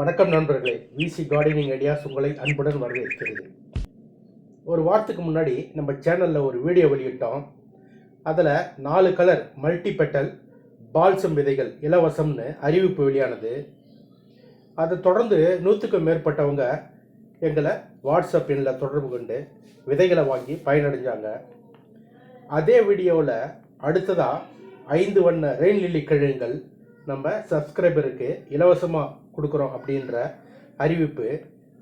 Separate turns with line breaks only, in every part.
வணக்கம் நண்பர்களே. விசி gardening ideas உங்களை அன்புடன் வரவேற்கிறது ஒரு வாரத்துக்கு முன்னாடி நம்ம சேனலில் ஒரு வீடியோ வெளியிட்டோம். அதில் நாலு கலர் மல்டி பெட்டல் பால்சம் விதைகள் இலவசம்னு அறிவிப்பு வெளியானது. அதை தொடர்ந்து நூற்றுக்கும் மேற்பட்டவங்க எங்களை வாட்ஸ்அப் எண்ணில் தொடர்பு கொண்டு விதைகளை வாங்கி பயனடைஞ்சாங்க. அதே வீடியோவில் அடுத்ததாக ஐந்து வண்ண ரெயின் லில்லி கிழங்குகள் நம்ம சப்ஸ்கிரைபருக்கு இலவசமாக கொடுக்குறோம் அப்படின்ற அறிவிப்பு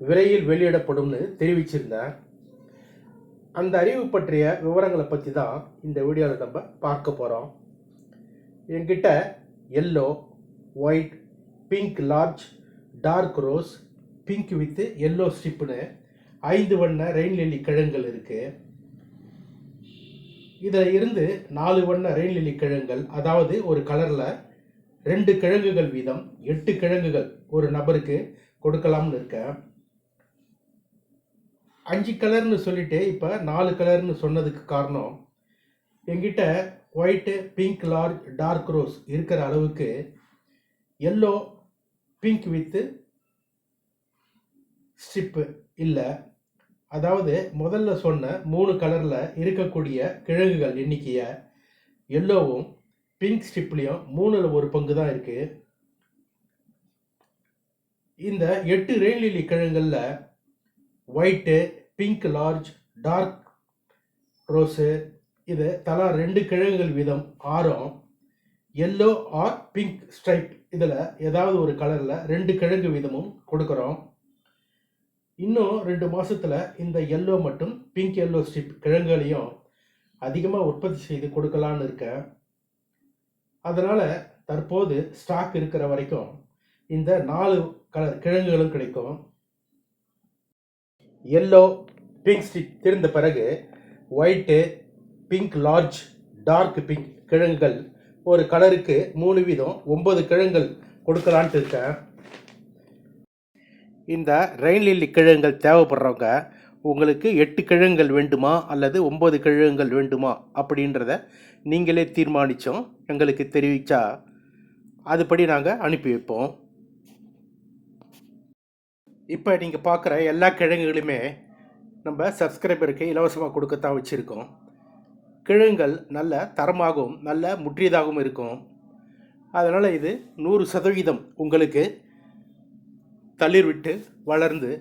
விரைவில் வெளியிடப்படும்னு தெரிவிச்சிருந்தேன் அந்த அறிவு பற்றிய விவரங்களை பற்றி தான் இந்த வீடியோவில் நம்ம பார்க்க போகிறோம் என்கிட்ட yellow white pink large dark rose pink with yellow ஸ்டிப்புன்னு ஐந்து வண்ண ரெயின் லில்லி கிழங்குகள் இருக்குது இதில் இருந்து நாலு வண்ண ரெயின் லில்லி கிழங்குகள் அதாவது ஒரு கலரில் ரெண்டு கிழங்குகள் வீதம் எட்டு கிழங்குகள் ஒரு நபருக்கு கொடுக்கலாம்னு இருக்கேன். அஞ்சு கலர்னு சொல்லிட்டு இப்போ நாலு கலர்னு சொன்னதுக்கு காரணம் எங்கிட்ட white pink large dark rose இருக்கிற அளவுக்கு எல்லோ பிங்க் வித்து ஸ்ட்ரிப்பு இல்லை. அதாவது முதல்ல சொன்ன மூணு கலரில் இருக்கக்கூடிய கிழங்குகள் எண்ணிக்கையை எல்லோவும் பிங்க் ஸ்ட்ரிப்லேயும் மூணில் ஒரு பங்கு தான் இருக்குது இந்த எட்டு rain lily கிழங்குகளில் white pink large dark rose இது தலா ரெண்டு கிழங்குகள் வீதம் ஆறும். எல்லோ ஆர் பிங்க் ஸ்ட்ரைப் இதில் ஏதாவது ஒரு கலரில் ரெண்டு கிழங்கு வீதமும் கொடுக்குறோம். இன்னும் ரெண்டு மாதத்தில் இந்த எல்லோ மற்றும் பிங்க் எல்லோ ஸ்ட்ரிப் கிழங்குகளையும் அதிகமாக உற்பத்தி செய்து கொடுக்கலான்னு இருக்கேன். அதனால் தற்போது ஸ்டாக் இருக்கிற வரைக்கும் இந்த நாலு கலர் கிழங்குகளும் கிடைக்கும். எல்லோ பிங்க் ஸ்டிக் திறந்த பிறகு white pink large dark pink கிழங்குகள் ஒரு கலருக்கு மூணு வீதம் ஒன்பது கிழங்குகள் கொடுக்கலான்ட்டு இருக்கேன். இந்த ரெயின் லில்லி கிழங்குகள் தேவைப்படுறவங்க உங்களுக்கு எட்டு கிழங்குகள் வேண்டுமா அல்லது ஒம்பது கிழங்குகள் வேண்டுமா அப்படின்றத நீங்களே தீர்மானித்தோம் எங்களுக்கு தெரிவித்தா அதுபடி நாங்கள் அனுப்பி வைப்போம். இப்போ நீங்கள் பார்க்குற எல்லா கிழங்குகளுமே நம்ம சப்ஸ்கிரைபருக்கு இலவசமாக கொடுக்கத்தான் வச்சுருக்கோம். கிழங்குகள் நல்ல தரமாகவும் நல்ல முற்றியதாகவும் இருக்கும். அதனால் இது நூறு சதவீதம் உங்களுக்கு தளிர் விட்டு வளர்ந்து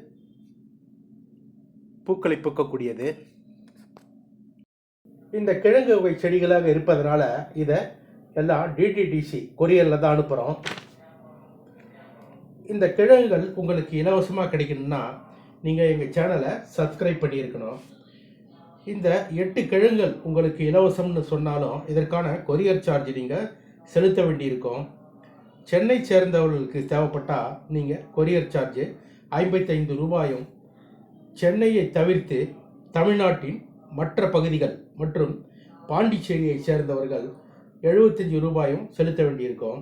பூக்களை பூக்கக்கூடியது. இந்த கிழங்கு வகை செடிகளாக இருப்பதனால இதை எல்லாம் டிடிடிசி கொரியரில் தான் அனுப்புகிறோம் இந்த கிழங்குகள் உங்களுக்கு இலவசமாக கிடைக்கணும்னா நீங்கள் எங்கள் சேனலை சப்ஸ்கிரைப் பண்ணியிருக்கணும். இந்த எட்டு கிழங்குகள் உங்களுக்கு இலவசம்னு சொன்னாலும் இதற்கான கொரியர் சார்ஜ் நீங்கள் செலுத்த வேண்டியிருக்கும். சென்னை சேர்ந்தவர்களுக்கு தேவைப்பட்டால் நீங்கள் கொரியர் சார்ஜ் ஐம்பத்தைந்து ரூபாயும் சென்னையை தவிர்த்து தமிழ்நாட்டின் மற்ற பகுதிகள் மற்றும் பாண்டிச்சேரியை சேர்ந்தவர்கள் எழுபத்தஞ்சி ரூபாயும் செலுத்த வேண்டியிருக்கும்.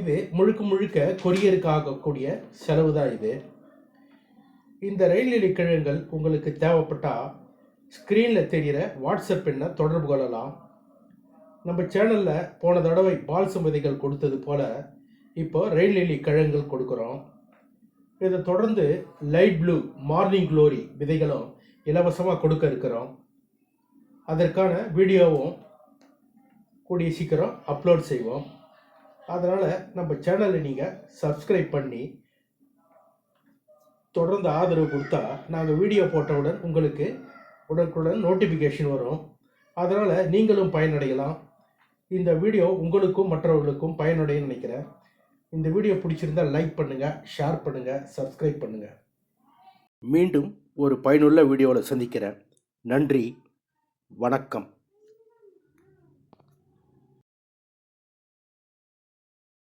இது முழுக்க முழுக்க கொரியருக்கு ஆகக்கூடிய செலவு தான் இது. இந்த ரயில் நிலை உங்களுக்கு தேவைப்பட்டால் ஸ்க்ரீனில் தெரிகிற வாட்ஸ்அப் எண்ணை தொடர்பு கொள்ளலாம். நம்ம சேனலில் போன தடவை பால் விதைகள் கொடுத்தது போல் இப்போ ரயில் நிலை கிழங்குகள் கொடுக்குறோம். இதை தொடர்ந்து லைட் ப்ளூ மார்னிங் க்ளோரி விதைகளும் இலவசமாக கொடுக்க இருக்கிறோம். அதற்கான வீடியோவும் கூடிய சீக்கிரம் அப்லோட் செய்வோம். அதனால் நம்ம சேனலை நீங்கள் சப்ஸ்கிரைப் பண்ணி தொடர்ந்து ஆதரவு கொடுத்தா நாங்கள் வீடியோ போட்டவுடன் உங்களுக்கு உடனுக்குடன் நோட்டிஃபிகேஷன் வரும். அதனால் நீங்களும் பயனடையலாம். இந்த வீடியோ உங்களுக்கும் மற்றவர்களுக்கும் பயனுடையன்னு நினைக்கிறேன். இந்த வீடியோ பிடிச்சிருந்தா லைக் பண்ணுங்கள் ஷேர் பண்ணுங்கள் சப்ஸ்கிரைப் பண்ணுங்கள் மீண்டும் ஒரு பயனுள்ள வீடியோவில் சந்திக்கிறேன். நன்றி வணக்கம்.